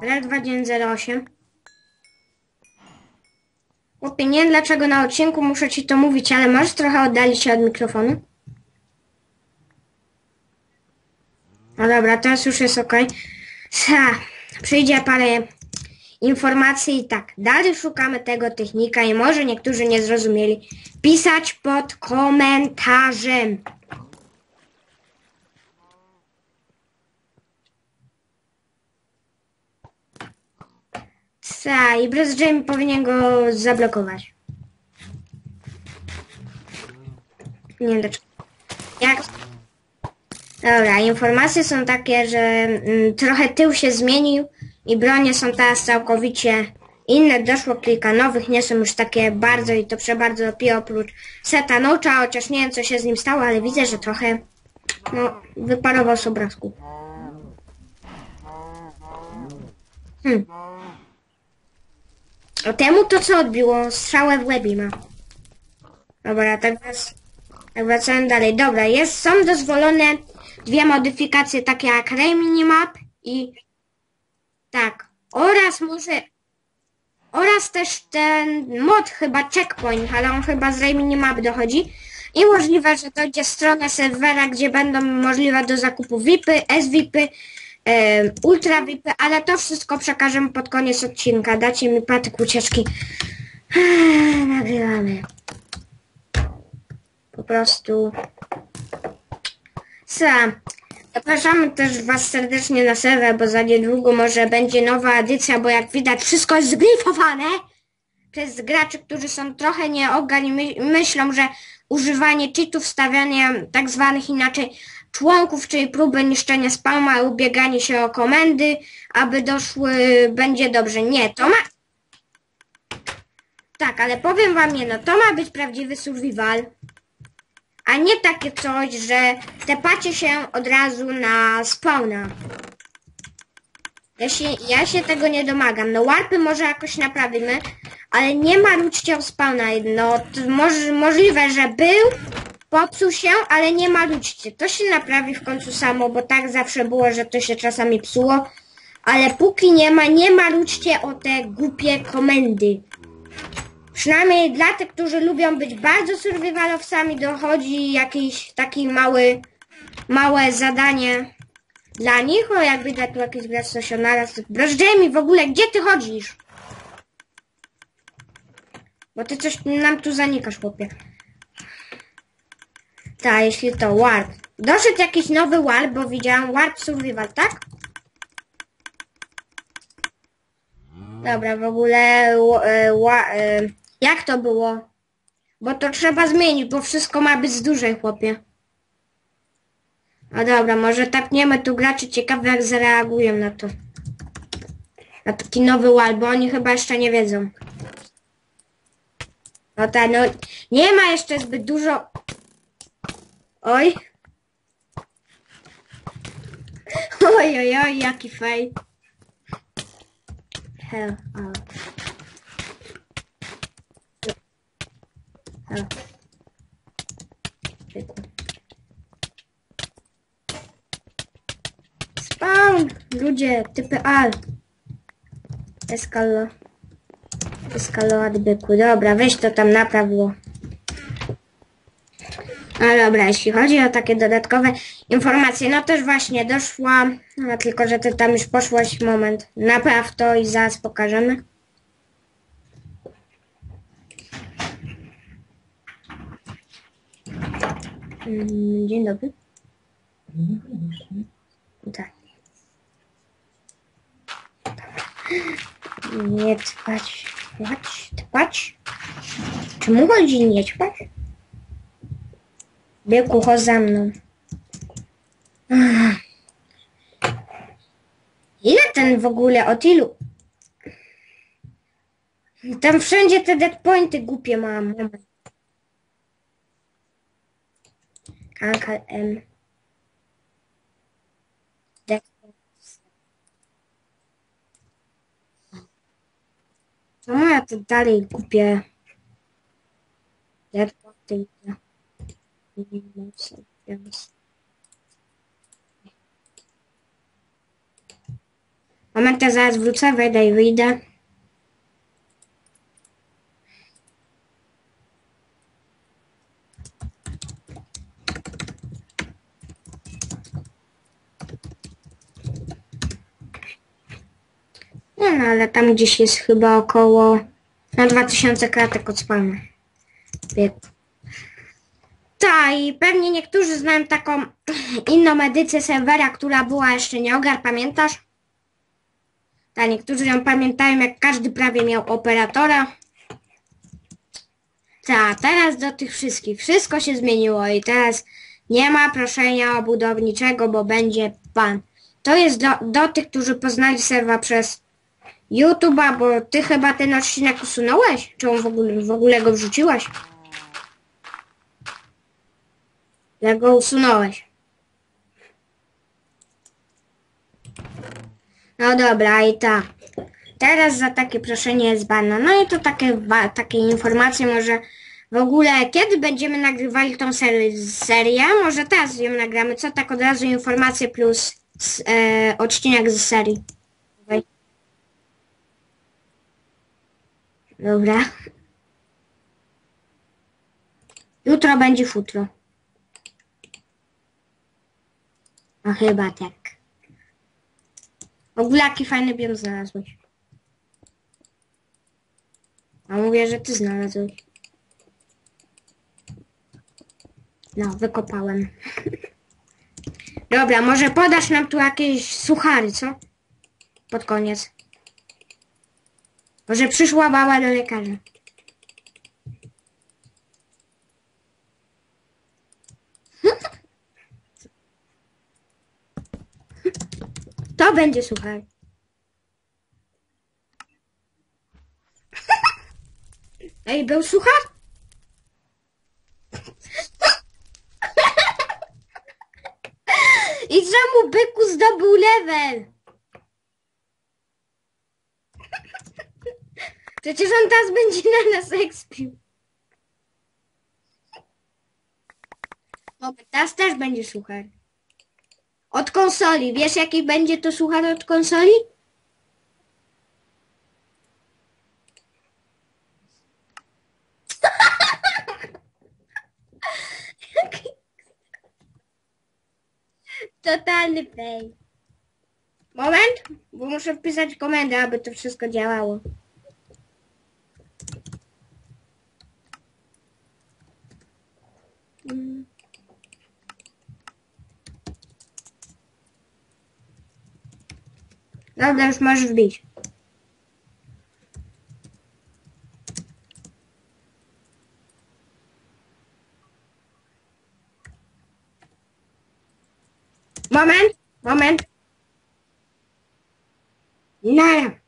Brak 2908. Chłopie, nie wiem dlaczego na odcinku muszę ci to mówić, ale możesz trochę oddalić się od mikrofonu? No dobra, teraz już jest ok. Ha, przyjdzie parę informacji i tak. Dalej szukamy tego technika i może niektórzy nie zrozumieli. Pisać pod komentarzem. Ta, i Bruce Jamie powinien go zablokować. Nie wiem dlaczego. Jak... Dobra, informacje są takie, że mm, trochę tył się zmienił i bronie są teraz całkowicie inne. Doszło kilka nowych, nie są już takie bardzo i to prze bardzo OP oprócz Seta Nocha, chociaż nie wiem co się z nim stało, ale widzę, że trochę no, wyparował z obrazku. Hmm. A temu to co odbiło? Strzałę w łebie ma. Dobra, tak, wrac tak wracałem dalej. Dobra, jest, są dozwolone dwie modyfikacje takie jak Ray Minimap i tak. Oraz może oraz też ten mod chyba Checkpoint, ale on chyba z Ray Minimap dochodzi. I możliwe, że dojdzie stronę serwera, gdzie będą możliwe do zakupu VIPy, SVIPy, Ultra VIPy, ale to wszystko przekażę pod koniec odcinka. Dacie mi patyk ucieczki. Nagrywamy. Po prostu. Sa. Zapraszamy też Was serdecznie na serwer, bo za niedługo może będzie nowa edycja, bo jak widać wszystko jest zgrifowane przez graczy, którzy są trochę nieogani, my, myślą, że używanie cheatów, stawianie tak zwanych inaczej członków, czyli próby niszczenia spawna, ubieganie się o komendy, aby doszły, będzie dobrze. Nie, to ma... Tak, ale powiem Wam jedno, to ma być prawdziwy survival a nie takie coś, że tepacie się od razu na spawna. Ja się, ja się tego nie domagam. No warpy może jakoś naprawimy, ale nie marudźcie o spawna. No to moż, możliwe, że był, popsuł się, ale nie marudźcie. To się naprawi w końcu samo, bo tak zawsze było, że to się czasami psuło. Ale póki nie ma, nie marudźcie o te głupie komendy. Przynajmniej dla tych, którzy lubią być bardzo survivalowcami, dochodzi jakiś taki mały, małe zadanie dla nich. O, jak widać tu jakiś gracz coś naraz. Brożdżemi w ogóle, gdzie ty chodzisz? Bo ty coś nam tu zanikasz, chłopie. Tak, jeśli to warp. Doszedł jakiś nowy warp, bo widziałam warp survival, tak? Dobra, w ogóle e, e, jak to było? Bo to trzeba zmienić, bo wszystko ma być z dużej, chłopie. No dobra, może tapniemy tu graczy, ciekawe jak zareagują na to. Na taki nowy wall, bo oni chyba jeszcze nie wiedzą. No tak, no nie ma jeszcze zbyt dużo... Oj. Oj, oj, oj, jaki fej. Hell, out. Spawn! Ludzie, typy al. Eskalo. Eskalować byku. Dobra, weź to tam naprawiło. No dobra, jeśli chodzi o takie dodatkowe informacje, no też właśnie doszła, no tylko że ty tam już poszłaś, moment, napraw to i zaraz pokażemy. Mm, Dzień dobry. Tak. Nie ćpać, ćpać, ćpać. Czemu chodzi nie ćpać? Biegł chodź za mną. Ile ten w ogóle, od ilu? Tam wszędzie te dead pointy głupie mam. Kankal M. Czemu ja to dalej kupię? Dead pointy. Moment, ja zaraz wrócę, wejdę i wyjdę. Nie no, ale tam gdzieś jest chyba około na 2000 kratek od spawna. Tak, i pewnie niektórzy znają taką inną edycję serwera, która była jeszcze nie ogar, pamiętasz? Tak, niektórzy ją pamiętają, jak każdy prawie miał operatora. Tak, teraz do tych wszystkich. Wszystko się zmieniło i teraz nie ma proszenia budowniczego, bo będzie pan. To jest do, do tych, którzy poznali serwa przez YouTube'a, bo ty chyba ten odcinek usunąłeś? Czy on w ogóle, w ogóle go wrzuciłeś? Jak go usunąłeś? No dobra, i tak. Teraz za takie proszenie jest bana. No i to takie, takie informacje może w ogóle, kiedy będziemy nagrywali tą ser- serię? Może teraz ją nagramy. Co tak od razu informacje plus e, odcinek z serii. Dobra. Jutro będzie futro. A chyba tak. W ogóle jaki fajny biom znalazłeś. A mówię, że ty znalazłeś. No, wykopałem. Dobra, może podasz nam tu jakieś suchary, co? Pod koniec. Może przyszła baba do lekarza. To będzie suchar. Ej, był suchar? I czemu byku zdobył level? Przecież on teraz będzie na nas expił. Dobra, teraz też będzie suchar. Od konsoli. Wiesz jaki będzie to suchar od konsoli? Totalny fej. Moment, bo muszę wpisać komendę, aby to wszystko działało. Dobra, już możesz wbić. Moment, moment. Nara.